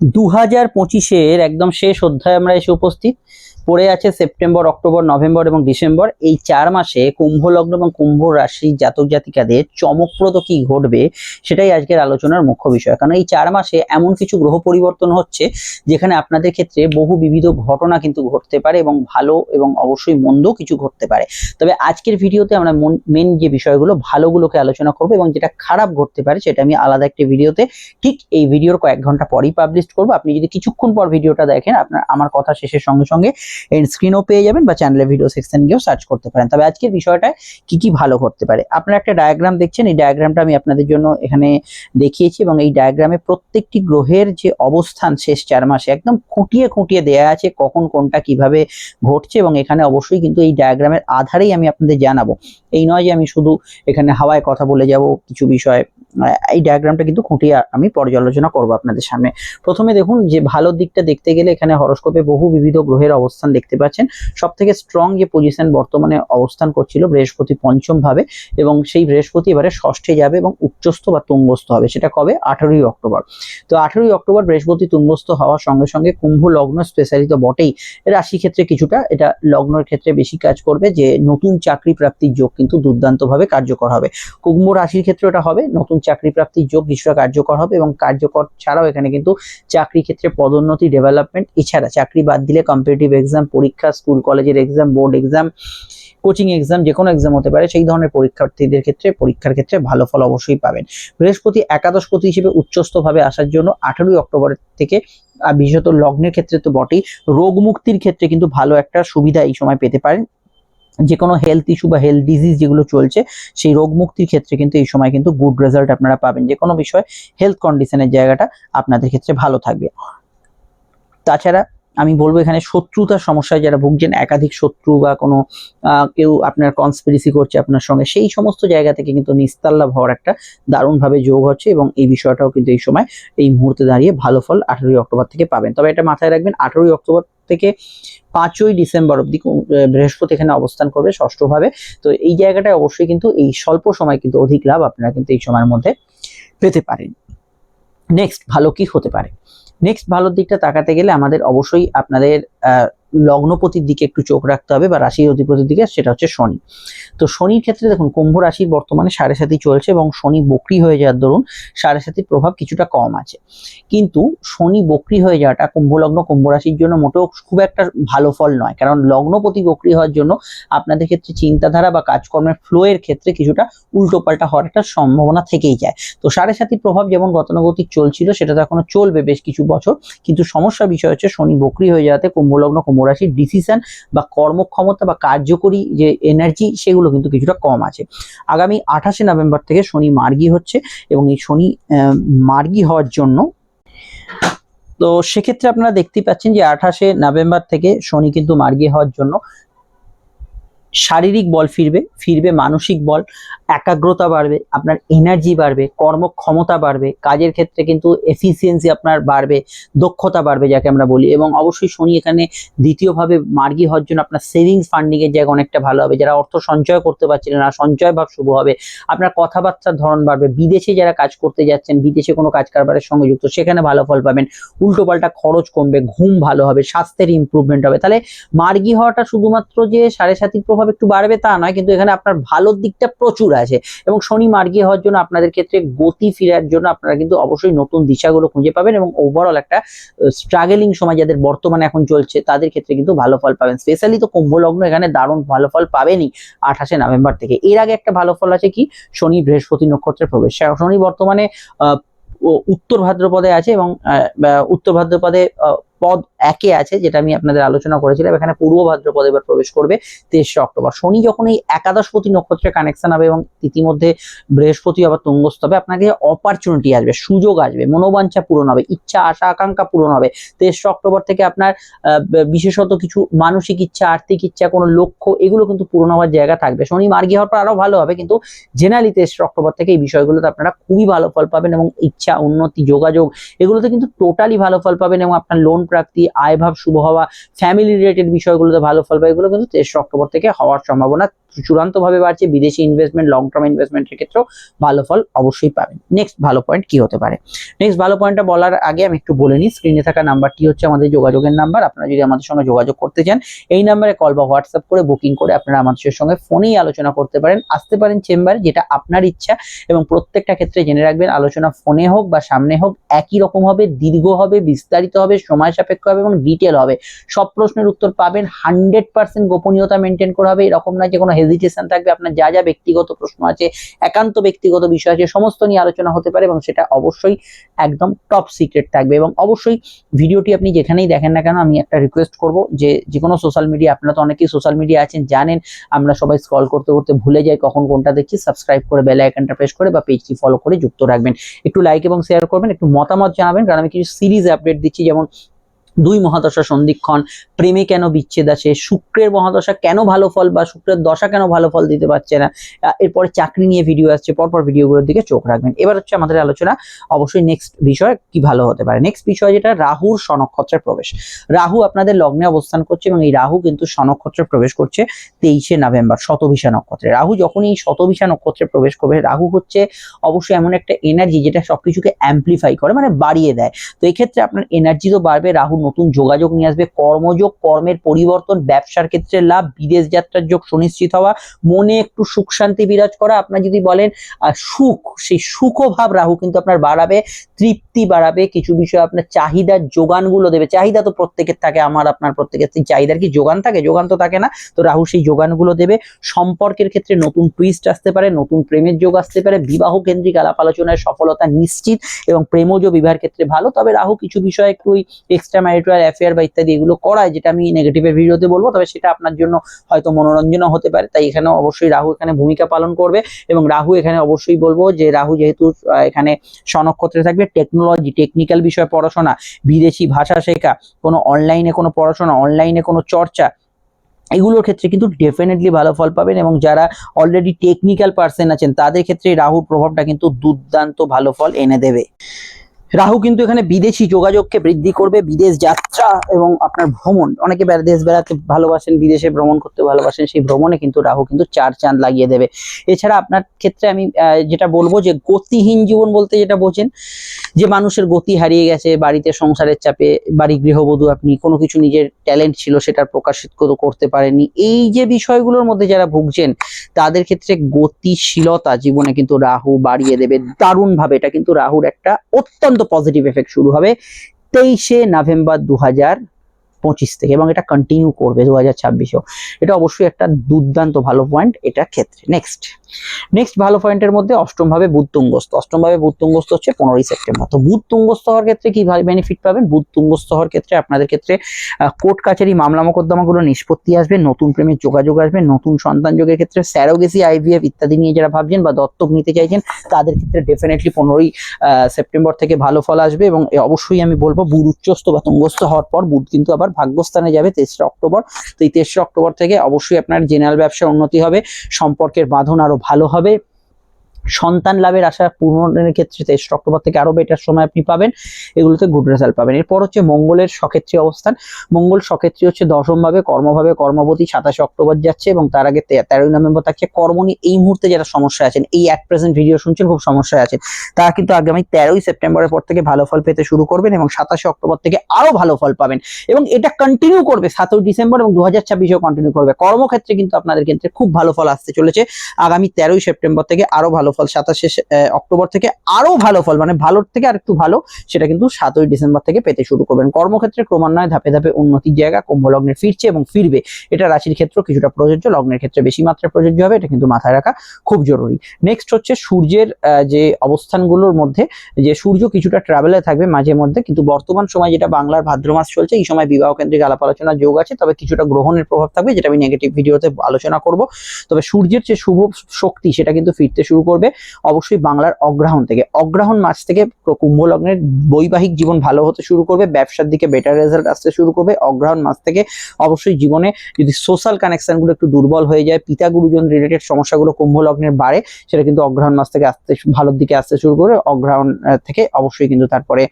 দু হাজার পঁচিশের একদম শেষ অধ্যায় আমরা এসে উপস্থিত। পড়ে আছে সেপ্টেম্বর, অক্টোবর, নভেম্বর এবং ডিসেম্বর। এই চার মাসে কুম্ভ লগ্ন এবং কুম্ভ রাশি জাতক জাতিকাদের চমকপ্রদ কি ঘটবে সেটাই আজকের আলোচনার মুখ্য বিষয়। কারণ এই চার মাসে এমন কিছু গ্রহ পরিবর্তন হচ্ছে যেখানে আপনাদের ক্ষেত্রে বহু বিবিধ ঘটনা কিন্তু ঘটতে পারে এবং ভালো এবং অবশ্যই মন্দ কিছু ঘটতে পারে। তবে আজকের ভিডিওতে আমরা মেন যে বিষয়গুলো, ভালোগুলোকে আলোচনা করব এবং যেটা খারাপ ঘটতে পারে সেটা আমি আলাদা একটি ভিডিওতে ঠিক এই ভিডিওর কয়েক ঘণ্টা পরেই পাবলিশ করব। আপনি যদি কিছুক্ষণ পর ভিডিওটা দেখেন, আপনার, আমার কথা শেষের সঙ্গে সঙ্গে এন্ড স্ক্রিনও পেয়ে যাবেন বা চ্যানেলের ভিডিও সেকশন গিয়েও সার্চ করতে পারেন। তবে আজকের বিষয়টা কি কি ভালো করতে পারে? আপনারা একটা ডায়াগ্রাম দেখছেন, এই ডায়াগ্রামটা আমি আপনাদের জন্য এখানে দেখিয়েছি এবং এই ডায়াগ্রামে প্রত্যেকটি গ্রহের যে অবস্থান শেষ চার মাসে একদম খুঁটিয়ে খুঁটিয়ে দেয়া আছে কখন কোনটা কীভাবে ঘটছে এবং এখানে অবশ্যই কিন্তু এই ডায়াগ্রামের আধারেই আমি আপনাদের জানাব। এই নয় যে আমি শুধু এখানে হাওয়ায় কথা বলে যাব, কিছু বিষয় এই ডায়াগ্রামটা কিন্তু খুঁটিয়ে আমি পর্যালোচনা করব আপনাদের সামনে। প্রথমে দেখুন যে ভালো দিকটা দেখতে গেলে এখানে হরস্কোপে বহু বিবিধ গ্রহের অবস্থান দেখতে পাচ্ছেন। সব থেকে স্ট্রং যে পজিশন বর্তমানে অবস্থান করছিল বৃহস্পতি পঞ্চম ভাবে এবং সেই বৃহস্পতি এবারে ষষ্ঠে যাবে এবং উচ্চস্থ বা তুঙ্গস্থ হবে। সেটা কবে? আঠারোই অক্টোবর। তো আঠারোই অক্টোবর বৃহস্পতি তুঙ্গস্থ হওয়ার সঙ্গে সঙ্গে কুম্ভ লগ্ন স্পেশালি তো বটেই। রাশি ক্ষেত্রে কিছুটা এটা লগ্নের ক্ষেত্রে বেশি কাজ করবে যে নতুন চাকরি প্রাপ্তির যোগ কিন্তু দুর্দান্তভাবে কার্যকর হবে। কুম্ভ রাশির ক্ষেত্রে এটা হবে, নতুন চাকরি প্রাপ্তির যোগ কিছুটা কার্যকর হবে এবং কার্যকর ছাড়াও এখানে কিন্তু চাকরি ক্ষেত্রে পদোন্নতি ডেভেলপমেন্ট এছাড়া চাকরি বাদ দিলে কম্পিটিটিভ এক্সাম পরীক্ষা স্কুল কলেজের exam board exam coaching exam যে কোনো এক্সাম হতে পারে, সেই ধরনের পরীক্ষার্থীদের ক্ষেত্রে, পরীক্ষার ক্ষেত্রে ভালো ফল অবশ্যই পাবেন। বৃহস্পতি একাদশপতি হিসেবে উচ্চস্থভাবে আসার জন্য আঠারোই অক্টোবর থেকে বিশেষত লগ্নের ক্ষেত্রে তো বটেই, রোগ মুক্তির ক্ষেত্রে কিন্তু ভালো একটা সুবিধা এই সময় পেতে পারেন। যে কোনো হেলথ ইস্যু বা হেলথ ডিজিজ যেগুলো চলছে, সেই রোগ মুক্তির ক্ষেত্রে কিন্তু এই সময় কিন্তু গুড রেজাল্ট আপনারা পাবেন। যে কোনো বিষয় হেলথ কন্ডিশনের জায়গাটা আপনাদের ক্ষেত্রে ভালো থাকবে। তাছাড়া আমি বলব এখানে শত্রুতার সমস্যায় যারা ভুগছেন, একাধিক শত্রু বা কোনো কেউ আপনার কনস্পিরেসি করছে আপনার সঙ্গে, সেই সমস্ত জায়গা থেকে কিন্তু নিস্তাল্লাভ হওয়ার একটা দারুণভাবে যোগ হচ্ছে এবং এই বিষয়টাও কিন্তু এই সময় এই মুহূর্তে দাঁড়িয়ে ভালো ফল আঠারোই অক্টোবর থেকে পাবেন। তবে এটা মাথায় রাখবেন, আঠারোই অক্টোবর থেকে পাঁচই ডিসেম্বর অবধি কু- বৃহস্পতি এখানে অবস্থান করবে ষষ্ঠভাবে। তো এই জায়গাটায় অবশ্যই কিন্তু এই স্বল্প সময় কিন্তু অধিক লাভ আপনারা কিন্তু এই সময়ের মধ্যে পেতে পারেন। নেক্সট ভালো কি হতে পারে? নেক্সট ভালোর দিকটা তাকাতে গেলে আমাদের অবশ্যই আপনাদের লগ্নপতির দিকে একটু চোখ রাখতে হবে বা রাশির অধিপতির দিকে, সেটা হচ্ছে শনি। তো শনির ক্ষেত্রে দেখুন, কুম্ভ রাশির বর্তমানে সাড়ে সাথী চলছে এবং শনি বকরি হয়ে যাওয়ার দরুন সাড়ে সাথীর প্রভাব কিছুটা কম আছে। কিন্তু শনি বকরি হয়ে যাওয়াটা কুম্ভ লগ্ন কুম্ভ রাশির জন্য মোটেও খুব একটা ভালো ফল নয়। কারণ লগ্নপতি বকরি হওয়ার জন্য আপনাদের ক্ষেত্রে চিন্তাধারা বা কাজকর্মের ফ্লো এর ক্ষেত্রে কিছুটা উল্টোপাল্টা হওয়ার একটা সম্ভাবনা থেকেই যায়। তো সাড়ে সাতির প্রভাব যেমন গতানুগতিক চলছিল, সেটা তো এখনও চলবে বেশ কিছু বছর। কিন্তু সমস্যা বিষয় হচ্ছে শনি বকরি হয়ে যাওয়াতে কুম্ভলগ্ন কুম্ভরাশির ডিসিশন বা কর্মক্ষমতা বা কার্যকরী যে এনার্জি সেগুলো কিন্তু কিছুটা কম আছে। আগামী আঠাশে নভেম্বর থেকে শনি মার্গি হচ্ছে এবং এই শনি মার্গী হওয়ার জন্য তো সেক্ষেত্রে আপনারা দেখতে পাচ্ছেন যে আঠাশে নভেম্বর থেকে শনি কিন্তু মার্গি হওয়ার জন্য শারীরিক বল ফিরবে ফিরবে মানসিক বল, একাগ্রতা বাড়বে, আপনার এনার্জি বাড়বে, কর্মক্ষমতা বাড়বে, কাজের ক্ষেত্রে কিন্তু এফিসিয়েন্সি আপনার বাড়বে, দক্ষতা বাড়বে যাকে আমরা বলি এবং অবশ্যই শনি এখানে দ্বিতীয়ভাবে মার্গী হওয়ার জন্য আপনার সেভিংস ফান্ডিং এর জায়গা অনেকটা ভালো হবে। যারা অর্থ সঞ্চয় করতে পারছিলেন না, সঞ্চয় ভাব শুভ হবে, আপনার কথাবার্তার ধরন বাড়বে, বিদেশে যারা কাজ করতে যাচ্ছেন, বিদেশে কোনো কাজ কারবারের সঙ্গে যুক্ত, সেখানে ভালো ফল পাবেন উল্টোপাল্টা খরচ কমবে, ঘুম ভালো হবে, স্বাস্থ্যের ইমপ্রুভমেন্ট হবে। তাহলে মার্গী হওয়াটা শুধুমাত্র যে সাড়ে সাতির প্রভাব একটু বাড়বে তা নয়, কিন্তু এখানে আপনার ভালোর দিকটা প্রচুর আছে। এবং শনি মার্গী হওয়ার জন্য আপনাদের ক্ষেত্রে গতি ফেরার জন্য আপনারা কিন্তু অবশ্যই নতুন দিশাগুলো খুঁজে পাবেন এবং ওভারঅল একটা স্ট্রাগলিং সময় যাদের বর্তমানে এখন চলছে, তাদের ক্ষেত্রে কিন্তু ভালো ফল পাবেন। স্পেশালি তো কুম্ভ লগ্ন এখানে দারুণ ভালো ফল পাবেনই আঠাশে নভেম্বর থেকে। এর আগে একটা ভালো ফল আছে কি? শনি বৃহস্পতি নক্ষত্রে প্রবেশ। শনি বর্তমানে উত্তর ভাদ্রপদে আছে এবং উত্তর ভাদ্রপদে পদ একে আছে, যেটা আমি আপনাদের আলোচনা করেছিলাম। এখানে পূর্ব ভাদ্রপদে এবার প্রবেশ করবে তেইশে অক্টোবর। শনি যখন এই একাদশপতি নক্ষত্রে কানেকশন হবে এবং ইতিমধ্যে বৃহস্পতি আবার তুঙ্গস্থ হবে, আপনাকে অপরচুনিটি আসবে, সুযোগ আসবে, মনোবাঞ্ছা পূরণ হবে, ইচ্ছা, আশা, আকাঙ্ক্ষা পূরণ হবে। তেইশে অক্টোবর থেকে আপনার বিশেষত কিছু মানসিক ইচ্ছা, আর্থিক ইচ্ছা, কোনো লক্ষ্য, এগুলো কিন্তু পূরণ হওয়ার জায়গা থাকবে। শনি মার্গী হওয়ার পর আরও ভালো হবে, কিন্তু জেনারেলি তেইশে অক্টোবর থেকে এই বিষয়গুলোতে আপনারা খুবই ভালো ফল পাবেন এবং ইচ্ছা, উন্নতি, যোগাযোগ, এগুলোতে কিন্তু টোটালি ভালো ফল পাবেন এবং আপনার লোন প্রাপ্তি আয়ভাব শুভ হওয়া ফ্যামিলি রিলেটেড বিষয়গুলোতে ভালো ফল পাবে এগুলো কিন্তু তেইশে অক্টোবর থেকে হওয়ার সম্ভাবনা চূড়ান্তভাবে বাড়ছে, বিদেশি ইনভেস্টমেন্ট লং টার্ম ইনভেস্টমেন্টের ক্ষেত্রেও ভালো ফল অবশ্যই পাবেন। নেক্সট ভালো পয়েন্ট কি হতে পারে? নেক্সট ভালো পয়েন্টটা বলার আগে আমি একটু বলে নিই স্ক্রিনে থাকা নাম্বারটি হচ্ছে আমাদের যোগাযোগের নাম্বার। আপনারা যদি আমাদের সঙ্গে যোগাযোগ করতে চান, এই নাম্বারে কল বা হোয়াটসঅ্যাপ করে বুকিং করে আপনারা আমাদের সঙ্গে ফোনেই আলোচনা করতে পারেন। আসতে পারেন চেম্বারে যেটা আপনার ইচ্ছা এবং প্রত্যেকটা ক্ষেত্রে জেনে রাখবেন, আলোচনা ফোনে হোক বা সামনে হোক, একই রকম হবে, দীর্ঘ হবে, বিস্তারিত হবে, সময় সাপেক্ষ হবে এবং ডিটেল হবে। সব প্রশ্নের উত্তর পাবেন হান্ড্রেড পার্সেন্ট গোপনীয়তা মেনটেন করা হবে, এরকম না যে কোনো হেজিটেশন থাকবে, আপনার যা যা ব্যক্তিগত প্রশ্ন আছে, একান্ত ব্যক্তিগত বিষয় আছে, সমস্ত নিয়ে আলোচনা হতে পারে এবং সেটা অবশ্যই একদম টপ সিক্রেট থাকবে এবং অবশ্যই ভিডিওটি আপনি যেখানেই দেখেন না কেন, আমি একটা রিকোয়েস্ট করব যে যে কোনো সোশ্যাল মিডিয়া আপনারা তো অনেকেই সোশ্যাল মিডিয়া আছেন, জানেন, আমরা সবাই স্ক্রল করতে করতে ভুলে যাই কখন কোনটা দেখছি সাবস্ক্রাইব করে বেল আইকনটা প্রেস করে বা পেজটি ফলো করে যুক্ত রাখবেন। একটু লাইক এবং শেয়ার করবেন, একটু মতামত জানাবেন, কারণ আমি কিছু সিরিজ আপডেট দিচ্ছি, যেমন দুই মহাদশা সন্ধিক্ষণ, প্রেমে কেন বিচ্ছেদ আছে, শুক্রের মহাদশা কেন ভালো ফল বা শুক্রের দশা কেন ভালো ফল দিতে পারছে না? এরপরে চাকরি নিয়ে ভিডিও আসছে, পরপর ভিডিওগুলোর দিকে চোখ রাখবেন। এবার হচ্ছে আমাদের আলোচনা, অবশ্যই নেক্সট বিষয় কি ভালো হতে পারে? নেক্সট বিষয় যেটা, রাহুর স্বনক্ষত্রের প্রবেশ। রাহু আপনাদের লগ্নে অবস্থান করছে এবং এই রাহু কিন্তু স্বনক্ষত্রে প্রবেশ করছে তেইশে নভেম্বর শতভিষা নক্ষত্রে। রাহু যখন এই শতভিষা নক্ষত্রে প্রবেশ করবে, রাহু হচ্ছে অবশ্যই এমন একটা এনার্জি যেটা সবকিছুকে অ্যাম্পলিফাই করে মানে বাড়িয়ে দেয়। তো এক্ষেত্রে আপনার এনার্জি তো বাড়বে, রাহু নতুন যোগাযোগ নিয়ে আসবে। কর্মযোগ, কর্মের পরিবর্তন, ব্যবসার ক্ষেত্রে লাভ, বিদেশ যাত্রার যোগ সুনিশ্চিত হওয়া, মনে একটু সুখ শান্তি বিরাজ করা, আপনার যদি বলেন সুখ, সেই সুখ ভাব রাহু কিন্তু আপনার বাড়াবে, তৃপ্তি বাড়াবে, কিছু বিষয় আপনার চাহিদার যোগানগুলো দেবে। চাহিদা তো প্রত্যেকের থাকে, আমার, আপনার প্রত্যেকের চাহিদার কি যোগান থাকে? যোগান তো থাকে না। তো রাহু সেই যোগানগুলো দেবে। সম্পর্কের ক্ষেত্রে নতুন টুইস্ট আসতে পারে, নতুন প্রেমের যোগ আসতে পারে, বিবাহ কেন্দ্রিক আলাপ আলোচনায় সফলতা নিশ্চিত এবং প্রেমজ বিবাহের ক্ষেত্রে ভালো। তবে রাহু কিছু বিষয় একটু এক্সট্রা ম্যারিটাল অ্যাফেয়ার বা ইত্যাদি এগুলো করায়, যেটা আমি নেগেটিভের ভিডিওতে বলব, তবে সেটা আপনার জন্য হয়তো মনোরঞ্জনও হতে পারে। তাই এখানে অবশ্যই রাহু এখানে ভূমিকা পালন করবে এবং রাহু এখানে অবশ্যই বলব যে রাহু যেহেতু এখানে স্বনক্ষত্রে থাকবে টেকনোলজি টেকনিক্যাল বিষয়ে পড়াশোনা, বিদেশি ভাষা শেখা, কোনো অনলাইনে কোনো পড়াশোনা অনলাইনে কোনো চর্চা, এগুলোর ক্ষেত্রে কিন্তু ডেফিনেটলি ভালো ফল পাবেন এবং যারা অলরেডি টেকনিক্যাল পার্সন আছেন, তাদের ক্ষেত্রে রাহুর প্রভাবটা কিন্তু দুর্দান্ত ভালো ফল এনে দেবে। রাহু কিন্তু এখানে বিদেশি যোগাযোগকে বৃদ্ধি করবে, বিদেশ যাত্রা এবং আপনার ভ্রমণ। অনেকে দেশ বেড়াতে ভালোবাসেন, বিদেশে ভ্রমণ করতে ভালোবাসেন, সেই ভ্রমণে কিন্তু রাহু কিন্তু চার চাঁদ লাগিয়ে দেবে। এছাড়া আপনার ক্ষেত্রে আমি যেটা বলব যে গতিহীন জীবন বলতে যেটা বোঝেন, যে মানুষের গতি হারিয়ে গেছে, বাড়িতে সংসারের চাপে, বাড়ি গৃহবধূ আপনি কোনো কিছু নিজের ট্যালেন্ট ছিল সেটার প্রকাশিত কর- করতে পারেননি। এই যে বিষয়গুলোর মধ্যে যারা ভুগছেন, তাদের ক্ষেত্রে গতিশীলতা জীবনে কিন্তু রাহু বাড়িয়ে দেবে। দারুণভাবে এটা কিন্তু রাহুর একটা অত্যন্ত পজিটিভ এফেক্ট শুরু হবে তেইশে নভেম্বর দু হাজার পঁচিশ থেকে এবং এটা কন্টিনিউ করবে দু হাজার ছাব্বিশেও। এটা অবশ্যই একটা দুর্দান্ত ভালো পয়েন্ট এটা ক্ষেত্রে। নেক্সট নেক্সট ভালো পয়েন্টের মধ্যে অষ্টম ভাবে বুধ তুঙ্গস্থ। অষ্টম ভাবে বুধ তুঙ্গস্থ হচ্ছে পনেরোই সেপ্টেম্বর। তো বুধ তুঙ্গস্থ হওয়ার ক্ষেত্রে কি বেনিফিট পাবেন? বুধ তুঙ্গস্থ হওয়ার ক্ষেত্রে আপনাদের ক্ষেত্রে কোর্ট কাছারি মামলা মোকদ্দমাগুলো নিষ্পত্তি আসবে, নতুন প্রেমের যোগাযোগ আসবে, নতুন সন্তান যোগের ক্ষেত্রে স্যারোগেসি আইভিএফ ইত্যাদি নিয়ে যারা ভাবছেন বা দত্তক নিতে চাইছেন, তাদের ক্ষেত্রে ডেফিনেটলি পনেরোই সেপ্টেম্বর থেকে ভালো ফল আসবে এবং অবশ্যই আমি বলব বুধ উচ্চস্থ বা তুঙ্গস্থ হওয়ার পর বুধ কিন্তু আবার ভাগ্যস্থানে যাবে তেসরা অক্টোবর। তো এই তেসরা অক্টোবর থেকে অবশ্যই আপনার জেনারেল ব্যবসার উন্নতি হবে, সম্পর্কের বাঁধন আরও ভালো হবে। সন্তান লাভের আশা পূরণের ক্ষেত্রে তেসরা অক্টোবর থেকে আরও বেটার সময় আপনি পাবেন। এগুলোতে গুড রেজাল্ট পাবেন। এরপর হচ্ছে মঙ্গলের সক্ষেত্রী অবস্থান। মঙ্গল সক্ষেত্রী হচ্ছে দশম ভাবে কর্মভাবে কর্মবতী সাতাশে অক্টোবর যাচ্ছে এবং তার আগে তেরোই নভেম্বর থাকছে। কর্ম নিয়ে এই মুহূর্তে যারা সমস্যা আছেন, এই এক প্রেজেন্ট ভিডিও শুনছেন, খুব সমস্যায় আছেন, তারা কিন্তু আগামী তেরোই সেপ্টেম্বরের পর থেকে ভালো ফল পেতে শুরু করবেন এবং সাতাশে অক্টোবর থেকে আরও ভালো ফল পাবেন। এবং এটা কন্টিনিউ করবে, সাতই ডিসেম্বর এবং দু হাজার ছাব্বিশেও কন্টিনিউ করবে। কর্মক্ষেত্রে কিন্তু আপনাদের ক্ষেত্রে খুব ভালো ফল আসতে চলেছে। আগামী তেরোই সেপ্টেম্বর থেকে আরও ভালো ফল, সাতাশে অক্টোবর থেকে আরও ভালো ফল মানে ভালোর থেকে আর একটু ভালো, সেটা কিন্তু সাতই ডিসেম্বর থেকে পেতে শুরু করবেন। কর্মক্ষেত্রে ক্রমান্বয়ে ধাপে ধাপে উন্নতির জায়গা কুম্ভ লগ্নে ফিরছে এবং ফিরবে। এটা রাশির ক্ষেত্রে কিছুটা প্রযোজ্য, লগ্নের ক্ষেত্রে বেশি মাত্রায় প্রযোজ্য হবে, এটা কিন্তু মাথায় রাখা খুব জরুরি। নেক্সট হচ্ছে সূর্যের যে অবস্থানগুলোর মধ্যে, যে সূর্য কিছুটা ট্রাভেলে থাকবে মাঝে মধ্যে, কিন্তু বর্তমান সময় যেটা বাংলার ভাদ্র মাস চলছে, এই সময় বিবাহ কেন্দ্রিক আলাপ আলোচনার যোগ আছে, তবে কিছুটা গ্রহণের প্রভাব থাকবে, যেটা আমি নেগেটিভ ভিডিওতে আলোচনা করব। তবে সূর্যের যে শুভ শক্তি, সেটা কিন্তু ফিরতে শুরু করবে। করবে, অবশ্যই বাংলার অগ্রহণ থেকে। অগ্রহণ মাস থেকে কুম্ভ লগ্নের বৈবাহিক জীবন ভালো হতে শুরু করবে, ব্যবসার দিকে বেটার রেজাল্ট আসতে শুরু করবে। অগ্রহণ মাস থেকে অবশ্যই জীবনে যদি সোশ্যাল কানেকশনগুলো একটু দুর্বল হয়ে যায়, পিতা গুরুজন রিলেটেড সমস্যাগুলো কুম্ভ লগ্নের বাড়ে, সেটা কিন্তু অগ্রহণ মাস থেকে আসতে ভালোর দিকে আসতে শুরু করবে। অগ্রহণ থেকে অবশ্যই কিন্তু তারপরে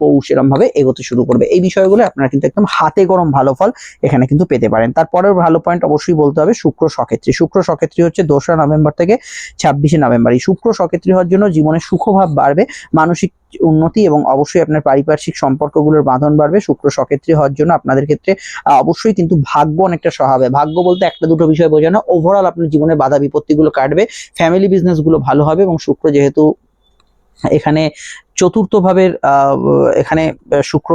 পৌষ এরম ভাবে এগোতে শুরু করবে। এই বিষয়গুলো আপনারা কিন্তু একদম হাতে গরম ভালো ফল এখানে কিন্তু পেতে পারেন। তারপরেও ভালো পয়েন্ট অবশ্যই বলতে হবে শুক্র সক্ষেত্রী। শুক্র সক্ষেত্রী হচ্ছে দোসরা নভেম্বর থেকে ছাব্বিশে নভেম্বর এই শুক্র সক্ষেত্রী হওয়ার জন্য জীবনে সুখভাব বাড়বে, মানসিক উন্নতি এবং অবশ্যই আপনার পারিপার্শ্বিক সম্পর্কগুলোর বাঁধন বাড়বে। শুক্র সক্ষেত্রী হওয়ার জন্য আপনাদের ক্ষেত্রে অবশ্যই কিন্তু ভাগ্য অনেকটা সহাবে ভাগ্য বলতে একটা দুটো বিষয় বোঝানো। ওভারঅল আপনার জীবনের বাধা বিপত্তিগুলো কাটবে ফ্যামিলি বিজনেসগুলো ভালো হবে এবং শুক্র যেহেতু এখানে চতুর্থ ভাবের এখানে শুক্র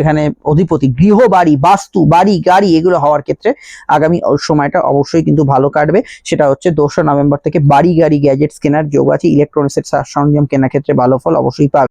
এখানে অধিপতি, গৃহ বাড়ি, বাস্তু, বাড়ি, গাড়ি, এগুলো হওয়ার ক্ষেত্রে আগামী সময়টা অবশ্যই কিন্তু ভালো কাটবে। সেটা হচ্ছে দোসরা নভেম্বর থেকে বাড়ি, গাড়ি গ্যাজেটস কেনার যোগ আছে ইলেকট্রনিক্সের সরঞ্জাম কেনার ক্ষেত্রে ভালো ফল অবশ্যই পাবে।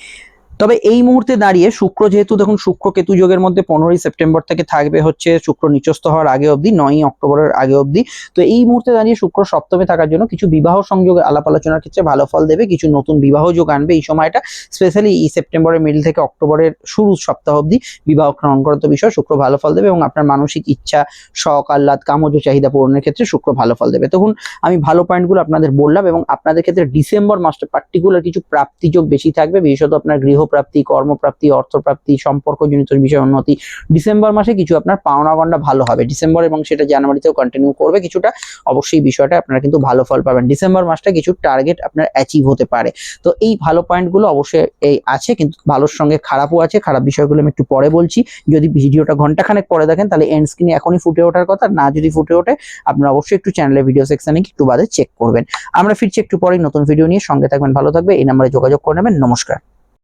তবে এই মুহূর্তে দাঁড়িয়ে শুক্র যেহেতু দেখুন, শুক্র কেতু যোগের মধ্যে পনেরোই সেপ্টেম্বর থেকে থাকবে হচ্ছে শুক্র নিচস্থ হওয়ার আগে অবধি, নয়ই অক্টোবরের আগে অবধি। তো এই মুহূর্তে দাঁড়িয়ে শুক্র সপ্তমে থাকার জন্য কিছু বিবাহ সংযোগ আলাপ আলোচনার ক্ষেত্রে ভালো ফল দেবে, কিছু নতুন বিবাহ যোগ আনবে এই সময়টা স্পেশালি এই সেপ্টেম্বরের মিডল থেকে অক্টোবরের শুরু সপ্তাহ অবধি বিবাহ সংক্রান্ত বিষয়, শুক্র ভালো ফল দেবে এবং আপনার মানসিক ইচ্ছা, শখ, আহ্লাদ, কামজ চাহিদা পূরণের ক্ষেত্রে শুক্র ভালো ফল দেবে। তখন আমি ভালো পয়েন্টগুলো আপনাদের বললাম এবং আপনাদের ক্ষেত্রে ডিসেম্বর মাসটা পার্টিকুলার কিছু প্রাপ্তিযোগ বেশি থাকবে, বিশেষত আপনার গৃহপ্রাপ্তি কর্মপ্রাপ্তি, অর্থপ্রাপ্তি, সম্পর্কজনিত বিষয় উন্নতি। ডিসেম্বর মাসে কিছু আপনার পাওনা গন্ডা ভালো হবে। ডিসেম্বর এবং সেটা জানুয়ারিতেও কন্টিনিউ করবে কিছুটা। অবশ্যই বিষয়টা আপনারা কিন্তু ভালো ফল পাবেন। ডিসেম্বর মাসটা কিছু টার্গেট আপনার অ্যাচিভ হতে পারে। তো এই ভালো পয়েন্টগুলো অবশ্যই এই আছে, কিন্তু ভালোর সঙ্গে খারাপও আছে। খারাপ বিষয়গুলো আমি একটু পরে বলছি। যদি ভিডিওটা ঘন্টাখানেক পরে দেখেন, তাহলে এন্ড স্ক্রিনে এখনই ফুটে ওঠার কথা। না যদি ফুটে ওঠে, আপনারা অবশ্যই একটু চ্যানেলের ভিডিও সেকশনে একটু বাদে চেক করবেন। আমরা ফিরছি একটু পরেই নতুন ভিডিও নিয়ে। সঙ্গে থাকবেন, ভালো থাকবে এই নাম্বারে যোগাযোগ করে নেবেন। নমস্কার।